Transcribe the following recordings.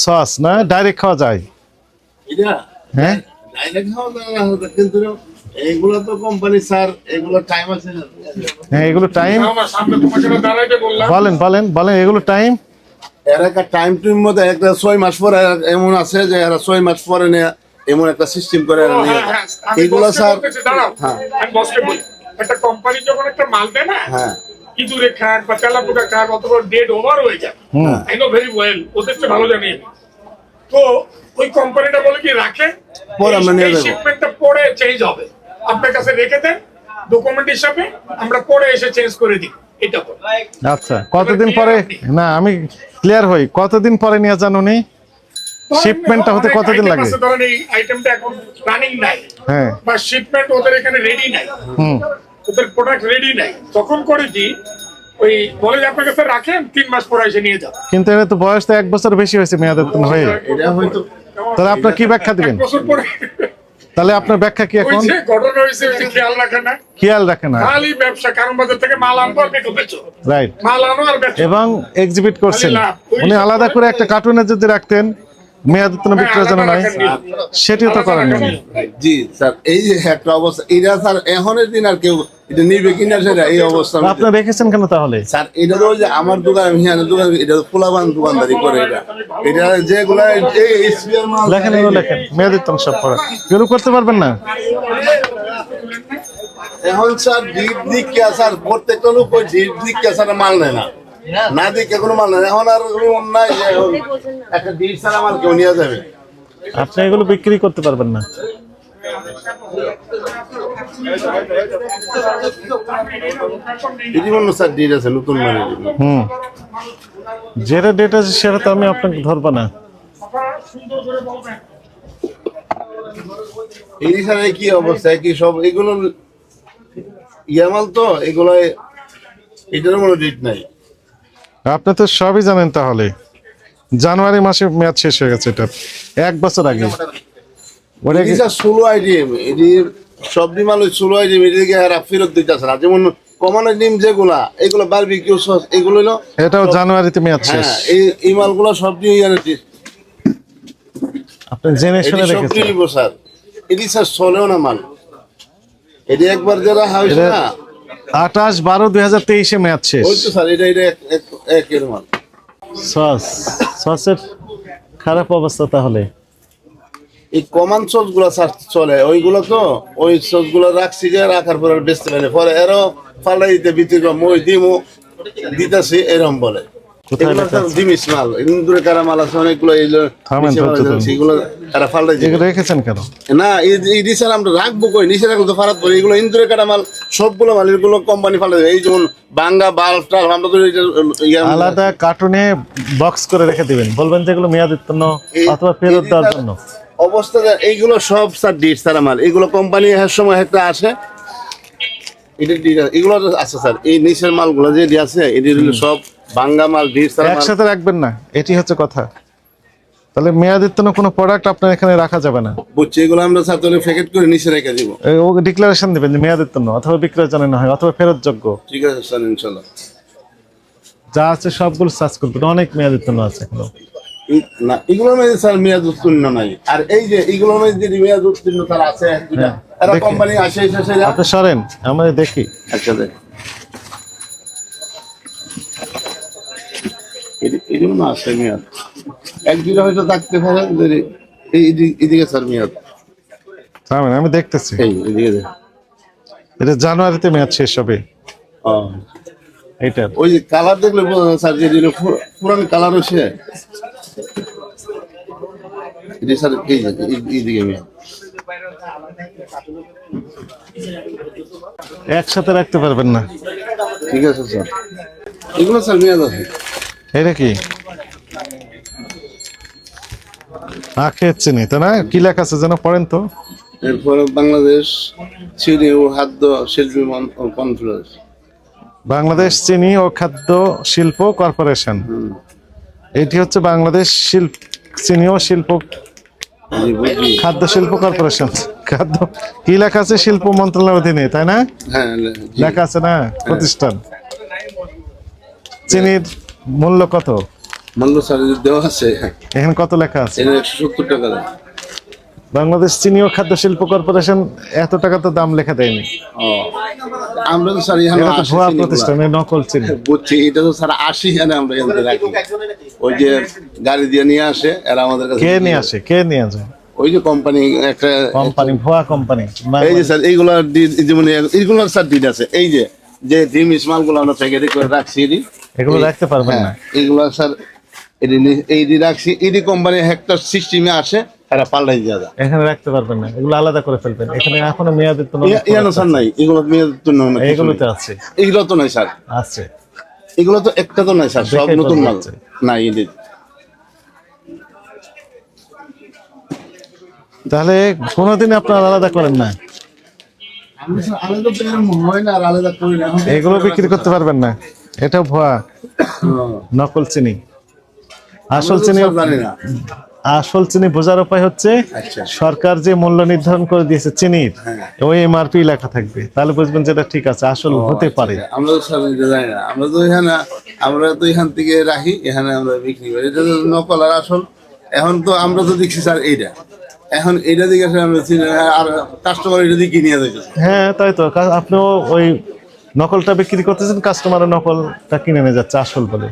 Sauce না? Direct খাওয়া যায়? হ্যাঁ? ডাইরেক্ট খাওয়া যায় কিন্তু এগুলো তো কোম্পানি স্যার এগুলো টাইম আছে হ্যাঁ এগুলো টাইম আমার সামনে তোমাকে না দাঁড়াইতে বললাম। বলেন বলেন বলেন এগুলো টাইম এর একটা টাইম টুইম মধ্যে একটা ছয় মাস পরে এমন আছে যে এরা ছয় মাস পরে নেয়া এমন একটা সিস্টেম করে এগুলো স্যার হ্যাঁ। একটা কোম্পানি যখন একটা মাল দেয় না হ্যাঁ। ইঁদুরে খাক বা তেলাপোকা খাক অথবা ডেট ওভার হয়ে যায়। আই নো ভেরি ওয়েল ওদের ভালো জানি। তো ওই কোম্পানিটা বলে কি রাখে। শিপমেন্টটা পরে চেঞ্জ হবে। আপনার কাছে রেখে দেন ডকুমেন্ট হিসাবে আমরা পরে এসে চেঞ্জ করে দিই। এটা আচ্ছা কতদিন পরে? না আমি ক্লিয়ার হই। কতদিন পরে নিয়ে যান উনি? শিপমেন্টটা হতে কতদিন লাগে? ধরেন এই আইটেমটা এখন রানিং নাই হ্যাঁ। বা শিপমেন্ট ওদের এখানে রেডি নাই। হুম। ওদের প্রোডাক্ট রেডি নাই। তখন করে কি ওই বলে যে আপনার কাছে রাখেন তিন মাস পরে এসে নিয়ে যাও কিন্তু এটা তো বয়স তো এক বছর বেশি হয়েছে মেয়াদের তো হয়ে তাহলে আপনার কি ব্যাখ্যা দিবেন? বছর পরে তাহলে আপনার ব্যাখ্যা কি এখন? ঘটনা হয়েছে খেয়াল রাখে না। খেয়াল রাখে না। খালি ব্যবসা কারণ বাজার থেকে মাল আনব আর বেচো বেচো। রাইট মাল আনো আর বেচো। এবং এক্সিবিট করছেন। উনি আলাদা করে একটা কার্টুনে যদি রাখতেন মেয়াদের তো বিক্রয়ের জন্য আলাদা নয় রাখেন নি। সেটিও তো করেন। জি স্যার এই যে একটা অবস্থা এটা স্যার এখনের দিন আর কেউ এটা নিবে কিনা সেটা এই অবস্থা আপনি রেখেছেন কেন তাহলে? স্যার এটা তো যে আমার দোকান হিয়ানের দোকান এটা পোলাবান দোকানদারি করে এটা এটা যেগুলা মাল লেখেন এগুলো লেখেন সব পড়া। এগুলো করতে পারবেন না? এখন স্যার ডিপ দিকে স্যার প্রত্যেকটা লোক ওই ডিপ দিকে স্যার মাল নেয় না। না দিকে কোনো মাল নেয় না। এখন আর এমন নাই এখন একটা ছাড়া মাল কেউ নিয়ে যাবে। আপনি এগুলো বিক্রি করতে পারবেন না। মনে নতুন মানে। হুম। যেটা ডেট আছে সেটা তো আমি আপনাকে ধরবো না। এই কি অবস্থা? কি সব এগুলো ইয়ামাল তো এগুলো এটারও কোনো ডিট নাই। আপনি তো সবই জানেন তাহলে। জানুয়ারি মাসে মেয়াদ শেষ হয়ে গেছে এটা। এক বছর আগে। ওটা এটি কি- স্যার ষোলো আইডিএম এটি সব ডিম আলু ষোলো আইডিএম এটিকে এরা ফেরত দিতেছে না। যেমন কমানো ডিম যেগুলা এগুলো বারবিকিউ সস এগুলো হলো এটাও জানুয়ারিতে মেয়াদ শেষ হ্যাঁ এই এই মালগুলো সব দিয়ে আপনি জেনে শুনে রেখেছেন দিয়ে নিবো স্যার। এটি স্যার চলেও না মাল। এটি একবার যারা না। আঠাশ বারো দুই হাজার তেইশে মেয়াদ শেষ। তো স্যার এটা এটা এক- এক- একের মাল সস সসের খারাপ অবস্থা তাহলে? এই কমান সসগুলো চলে ওইগুলো তো ওই সসগুলো রাখছি যে রাখার পরে আর বেচতে পারে পরে এরও ফালাই দিতে বিক্রি করে মই দিমু দিতেছি এরকম বলে। কোথায় এগুলো লেখা স্যার আছে? জিনিস মাল ইন্দুরে কারা মাল আছে অনেকগুলো এইগুলো থামেন, নিচে ধৈর্য মাল আছে, ধরুন। সেগুলো তারা ফালাই দিবে এগুলো রেখেছেন কেন? না এই- এই স্যার আমরা রাখব কই? নিচে রাখলে তো ফারাত পড়ে এগুলো ইন্দুরে কাটা মাল সবগুলো মাল এগুলো কোম্পানি ফালাই এই যেমন বাঙ্গা বাল্ব টাল আমরা তো আলাদা কার্টুনে বক্স করে রেখে দিবেন। বলবেন যে এগুলো মেয়াদ উত্তীর্ণ অথবা ফেরত দেওয়ার জন্য। অবস্থা এইগুলো সব স্যার ডিস সারা মাল। এগুলো কোম্পানি সময় একটা আসে। এটা এগুলো তো আছে স্যার এই নিচের মালগুলো যে আছে এটি সব ভাঙ্গা মাল একসাথে রাখবেন না এটি হচ্ছে কথা। তাহলে মেয়াদ উত্তীর্ণ কোনো প্রোডাক্ট আপনার এখানে রাখা যাবে না। বুঝছি এগুলো আমরা প্যাকেট করে নিচে রেখে দিব। ও ডিক্লারেশন দিবেন যে মেয়াদ উত্তীর্ণ অথবা বিক্রয় জানানো হয় অথবা ফেরত যোগ্য ঠিক আছে স্যার যা আছে সবগুলো সার্চ করবেন অনেক মেয়াদ উত্তীর্ণ আছে এখনও। না এগুলোর মধ্যে স্যার মেয়াদ উত্তীর্ণ নাই। আর এই যে এগুলোর মধ্যে যে মেয়াদ উত্তীর্ণ স্যার আছে হ্যাঁ, এরা। কোম্পানি আসে এসে আপনি সরেন আমরা দেখি। আচ্ছা দেখ। এটি- এটিও না আছে মেয়াদ। এক হয়তো থাকতে পারে এই এদিকে- স্যার মেয়াদ। থামেন আমি দেখতেছি। এই এদিকে এটা জানুয়ারিতে মেয়াদ শেষ হবে। ও, এটার ওই যে কালার দেখলে স্যার যে এগুলো পুর- পুরান কালার হচ্ছে এটি স্যার এই- এইদিকে মেয়াদ। একসাথে রাখতে পারবেন না। ঠিক আছে স্যার। এগুলো স্যার মেয়াদ আছে। এটা কি? আখের চিনি তাই না? কি লেখা আছে যেন পড়েন তো। এরপরে বাংলাদেশ চিনি ও খাদ্য শিল্পী কনফারেন্স বাংলাদেশ চিনি ও খাদ্য শিল্প কর্পোরেশন। এটি হচ্ছে বাংলাদেশ শিল্প চিনি ও শিল্প খাদ্য শিল্প কর্পোরেশন। খাদ্য কি লেখা আছে শিল্প মন্ত্রণালয়ের অধীনে তাই না? হ্যাঁ লেখা আছে না প্রতিষ্ঠান। চিনির মূল্য কত? মূল্য দেওয়া আছে। এখানে কত লেখা আছে? একশো সত্তর টাকা বাংলাদেশ চিনি ও খাদ্য শিল্প কর্পোরেশন এত টাকা তো দাম লেখা দেয়নি। আমরা তো স্যার এখানে ভুয়া প্রতিষ্ঠান নকল চিনি। বুঝছি এটা তো স্যার আশি এখানে আমরা এখানে রাখি। ওই যে গাড়ি দিয়ে নিয়ে আসে এরা আমাদের কাছে কে নিয়ে আসে? কে নিয়ে আসে? ওই যে কোম্পানি একটা কোম্পানি ভুয়া কোম্পানি। এই যে স্যার এইগুলা যেমন এইগুলোর স্যার ডিট আছে। এই যে যে ডিম মালগুলো আমরা প্যাকেটে করে রাখছি এগুলো রাখতে পারবেন হ্যাঁ না। এইগুলো স্যার এই রাখছি এটি কোম্পানি একটা সিস্টেমে আসে এরা পাল্টাই দেয় এখানে রাখতে পারবেন না। এগুলো আলাদা করে ফেলবেন। এখানে এখনও মেয়াদের তো ইয়ানো স্যার নাই এগুলো মেয়েদের তো নয়, কিছু এগুলোতে নেই। আছে। এগুলো তো নাই স্যার। আছে। এগুলো তো একটা তো নাই স্যার সব নতুন মাল। না এটি তাহলে কোনোদিন আপনারা আলাদা করেন না। তো হয় এগুলো বিক্রি করতে পারবেন না। এটা ভুয়া। নকল চিনি। আসল চিনি আসল চিনি বোঝার উপায় হচ্ছে আচ্ছা। সরকার যে মূল্য নির্ধারণ করে দিয়েছে চিনির হ্যাঁ। ওই এমআরপি লেখা থাকবে। তাহলে বুঝবেন যে এটা ঠিক আছে আসল হতে পারে। আমরা তো জানি না। আমরা তো এখানে আমরা তো এখান থেকে রাখি এখানে আমরা বিক্রি করি। এটা তো নকল আর আসল। এখন তো আমরা তো দেখছি স্যার এইটা। এখন এইটা দিকে আমরা চিনি- আর কাস্টমার এটা দিয়ে কিনে যাইতেছে। হ্যাঁ তাই তো। আপনিও ওই নকলটা বিক্রি করতেছেন কাস্টমারের নকলটা কিনে নিয়ে যাচ্ছে আসল বলে।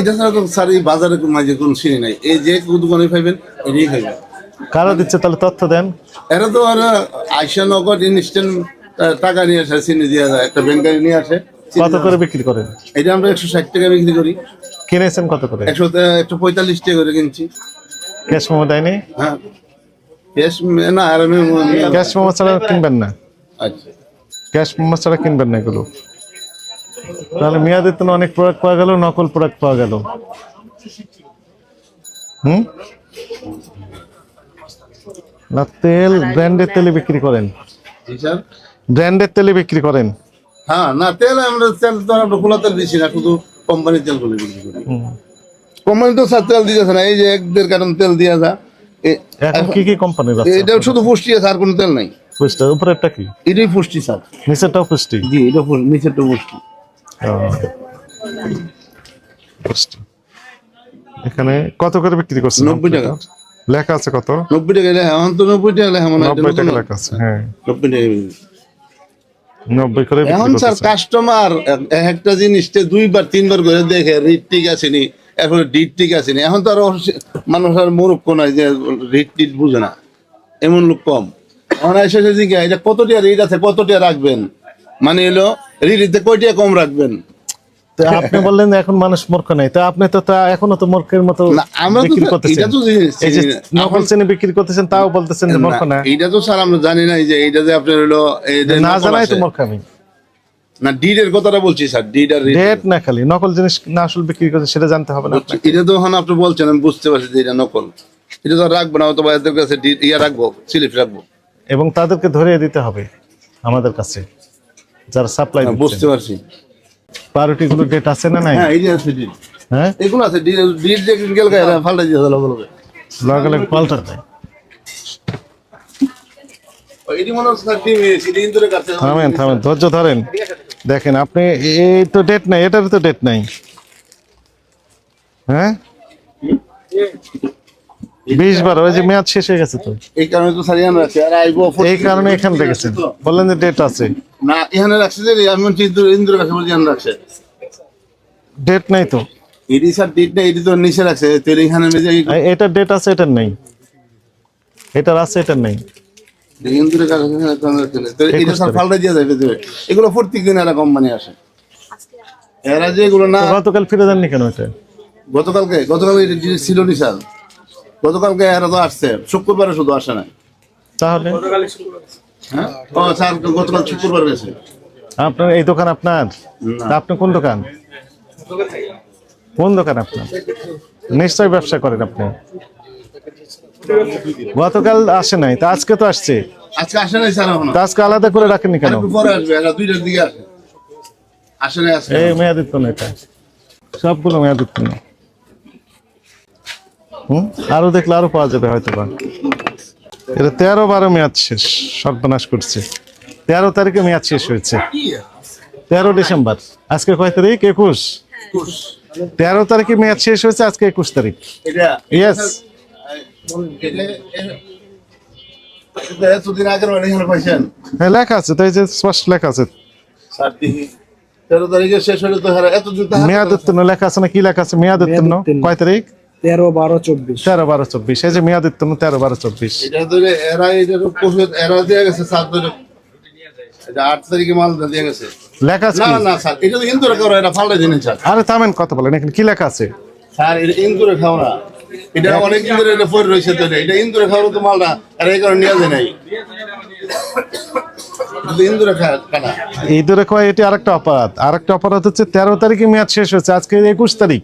এটা ছাড়া তো স্যার এই বাজারে মাঝে কোনো চিনি নাই। এই যে দোকানে পাইবেন এটাই খাইবেন কারা দিচ্ছে তাহলে তথ্য দেন। এরা তো আর আইসা নগদ ইনস্ট্যান্ট টাকা নিয়ে আসে চিনি দিয়ে যায় একটা ব্যাংকারি নিয়ে আসে কত করে বিক্রি করেন? এটা আমরা একশো ষাট টাকা বিক্রি করি। কিনেছেন কত করে? একশো একশো পঁয়তাল্লিশ টাকা করে কিনছি। ক্যাশ মোমো দেয়নি? হ্যাঁ। ক্যাশ না আর আমি ক্যাশ মোমো ছাড়া কিনবেন না। আচ্ছা। ক্যাশ মোমো ছাড়া কিনবেন না এগুলো। তাহলে মেয়াদের তো অনেক প্রোডাক্ট পাওয়া গেল নকল প্রোডাক্ট পাওয়া গেল। হুম? না তেল ব্র্যান্ডের তেলে বিক্রি করেন। ব্র্যান্ডের তেলে বিক্রি করেন। হ্যাঁ না তেল আমরা তেল তো আমরা খোলা তেল দিচ্ছি না শুধু কোম্পানির তেলগুলো বিক্রি করি। কোম্পানি তো স্যার তেল দিতেছে না এই যে এক দেড় কারণ তেল দিয়া যা এখন কি কি কোম্পানির এটা শুধু পুষ্টি আছে আর কোনো তেল নাই। পুষ্টি উপরেরটা কি? এটাই পুষ্টি স্যার। নিচেরটাও পুষ্টি? জি এটা নিচেরটা পুষ্টি। পুষ্টি। এখানে কত করে বিক্রি করছেন? 90 টাকা। লেখা আছে কত? নব্বই টাকা লেখা এখন তো নব্বই টাকা লেখা মনে হয় নব্বই টাকা লেখা আছে হ্যাঁ। নব্বই টাকা নব্বই করে এখন স্যার কাস্টমার একটা জিনিসটা দুইবার তিনবার করে দেখে রিট ঠিক আছে নি? এরপরে ডিট ঠিক আছে নি? এখন তো আর মানুষ আর নয় যে রিট টিট বুঝে না। এমন লোক কম। এটা আছে কতটিয়া রাখবেন? মানে এলো কম রাখবেন? আপনি বললেন এখন মানুষ মূর্খ নাই তো আপনি তো তা এখনও তো মূর্খের মতো বিক্রি করতেছেন। এটা তো এই যে নকল চিনি বিক্রি করতেছেন তাও বলতেছেন যে মূর্খ না এইটা তো স্যার আমরা জানি না এই যে যে আপনার হলো না জানাই তো। মূর্খ আমি। না ডিডের কথাটা বলছি স্যার ডিড আর ডেট না খালি নকল জিনিস না আসল বিক্রি করছে সেটা জানতে হবে না এটা তো এখন আপনি বলছেন আমি বুঝতে পারছি যে এটা নকল। এটা তো রাখব না অথবা এদের কাছে ডি- ইয়া রাখব স্লিপ রাখব। এবং তাদেরকে ধরিয়ে দিতে হবে আমাদের কাছে যারা সাপ্লাই হ্যাঁ, বুঝতে পারছি। পাউরুটি গুলো ডেট আছে না নাই? হ্যাঁ এই যে আছে ডিড হ্যাঁ? এগুলো আছে ডিড যে গেল গায়ে ফাল্টা দিয়ে দিল বলবে। লগে লগে পাল্টা দেয়। মনে থামেন থামেন ধৈর্য ধরেন। দেখেন আপনি এই তো ডেট নাই এটার তো ডেট নাই। হ্যাঁ? বিশ বার ওই যে মেয়াদ শেষ হয়ে গেছে তো। এই কারণে তো স্যার ইয়ান রাখছে। আর আইবো এই কারণে এখানে রেখেছেন বললেন যে ডেট আছে। না এখানে রাখছে যে আমি ইন্দুর ইন্দুরের কাছে বলছি ইয়ান রাখছে। ডেট নাই তো। এটি স্যার ডিড না এটি তো নিচে রাখছে। তেল এখানে মেজে এ- এটার ডেট আছে এটার নেই। এটার আছে এটার নেই। ইন্দুরের কাছে তো। তো এটা স্যার। ফাল্টা দিয়ে যাবে এগুলো প্রত্যেক দিন একটা কোম্পানি আসে। এরা যে এগুলো না তো গতকাল ফিরে দেননি কেন এটা? গতকালকে এটা জিনিস ছিল নি স্যার গতকালকে এরা তো আসছে। শুক্রবারে শুধু আসে না তাহলে? হ্যাঁ? ও স্যার গতকাল শুক্রবার গেছে আপনার এই দোকান আপনার? না। তা আপনি কোন দোকান? কোন দোকান আপনার? নিশ্চয় ব্যবসা করেন আপনি। গতকাল আসে নাই তা আজকে তো আসছে। আজকে আসে নাই স্যার এখন। আজকে আলাদা করে রাখেননি কেন? একটু পরে আসবে এরা দুইটার দিকে আসে। আসে নাই আসে এই মেয়াদিত্ব না এটা। সবগুলো মেয়াদিত্ব না হুম? আরও দেখলে আরও পাওয়া যাবে হয়তো বা এটা তেরো বারো মেয়াদ শেষ সর্বনাশ করছে। তেরো তারিখে মেয়াদ শেষ হয়েছে। তেরো ডিসেম্বর। আজকে কয় তারিখ? একুশ। তেরো তারিখে মেয়াদ শেষ হয়েছে আজকে একুশ তারিখ। পাইছেন হ্যাঁ লেখা আছে তো এই যে স্পষ্ট লেখা আছে। হাতে মেয়াদ উত্তীর্ণ লেখা আছে না কি লেখা আছে? মেয়াদ উত্তীর্ণ। কয় তারিখ? তেরো বারো চব্বিশ। তেরো বারো চব্বিশ। এই যে মেয়াদ তেরো বারো চব্বিশ। এটা ধরে এরা এটা এরা দিয়ে গেছে স্যার ধরে। এটা আট তারিখে মাল দিয়ে গেছে। লেখা আছে না কি? না স্যার এটা তো ইন্দুরে খাও এটা ফাল্টা দিন স্যার। আরে থামেন কথা বলেন। এখানে কি লেখা আছে? স্যার এটা ইন্দুরে খাও না। এটা অনেক দিন ধরে এটা পরে রয়েছে তো এটা। এটা ইন্দুরে খাওয়ার তো মালটা আর এই কারণে নিয়ে যায় নাই। ইন্দুরে খা কানা এই দূরে কয় এটি আরেকটা অপরাধ। আরেকটা অপরাধ হচ্ছে তেরো তারিখে মেয়াদ শেষ হয়েছে। আজকে একুশ তারিখ।